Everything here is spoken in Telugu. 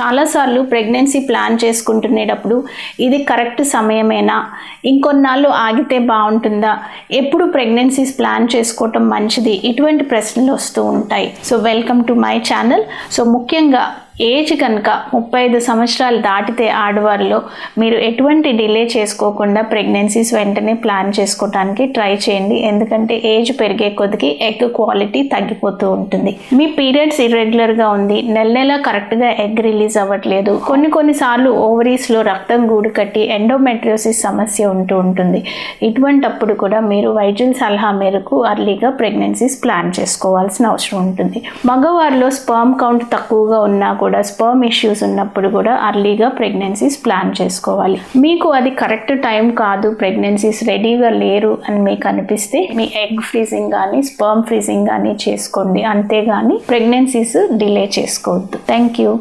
చాలాసార్లు ప్రెగ్నెన్సీ ప్లాన్ చేసుకుంటునేటప్పుడు ఇది కరెక్ట్ సమయమేనా? ఇంకొన్నాళ్ళు ఆగితే బాగుంటుందా? ఎప్పుడు ప్రెగ్నెన్సీస్ ప్లాన్ చేసుకోవటం మంచిది? ఇటువంటి ప్రశ్నలు వస్తూ ఉంటాయి. So welcome to my channel so ముఖ్యంగా ఏజ్ కనుక ముప్పై ఐదు సంవత్సరాలు దాటితే ఆడవారిలో మీరు ఎటువంటి డిలే చేసుకోకుండా ప్రెగ్నెన్సీస్ వెంటనే ప్లాన్ చేసుకోవడానికి ట్రై చేయండి. ఎందుకంటే ఏజ్ పెరిగే కొద్దికి ఎగ్ క్వాలిటీ తగ్గిపోతూ ఉంటుంది. మీ పీరియడ్స్ ఇర్రెగ్యులర్గా ఉంది. నెల నెల కరెక్ట్గా ఎగ్ రిలీజ్ అవ్వట్లేదు. కొన్ని కొన్నిసార్లు ఓవరీస్లో రక్తం గూడు కట్టి ఎండోమెట్రియోసిస్ సమస్య ఉంటూ ఉంటుంది. ఇటువంటప్పుడు కూడా మీరు వైద్యుల సలహా మేరకు అర్లీగా ప్రెగ్నెన్సీస్ ప్లాన్ చేసుకోవాల్సిన అవసరం ఉంటుంది. మగవారిలో స్పర్మ్ కౌంట్ తక్కువగా ఉన్నా కూడా కూడా స్పర్మ్ ఇష్యూస్ ఉన్నప్పుడు కూడా అర్లీగా ప్రెగ్నెన్సీస్ ప్లాన్ చేసుకోవాలి. మీకు అది కరెక్ట్ టైం కాదు ప్రెగ్నెన్సీస్ రెడీగా లేరు అని మీకు అనిపిస్తే మీ ఎగ్ ఫ్రీజింగ్ కానీ స్పర్మ్ ఫ్రీజింగ్ కానీ చేసుకోండి. అంతేగాని ప్రెగ్నెన్సీస్ డిలే చేసుకోవద్దు. Thank you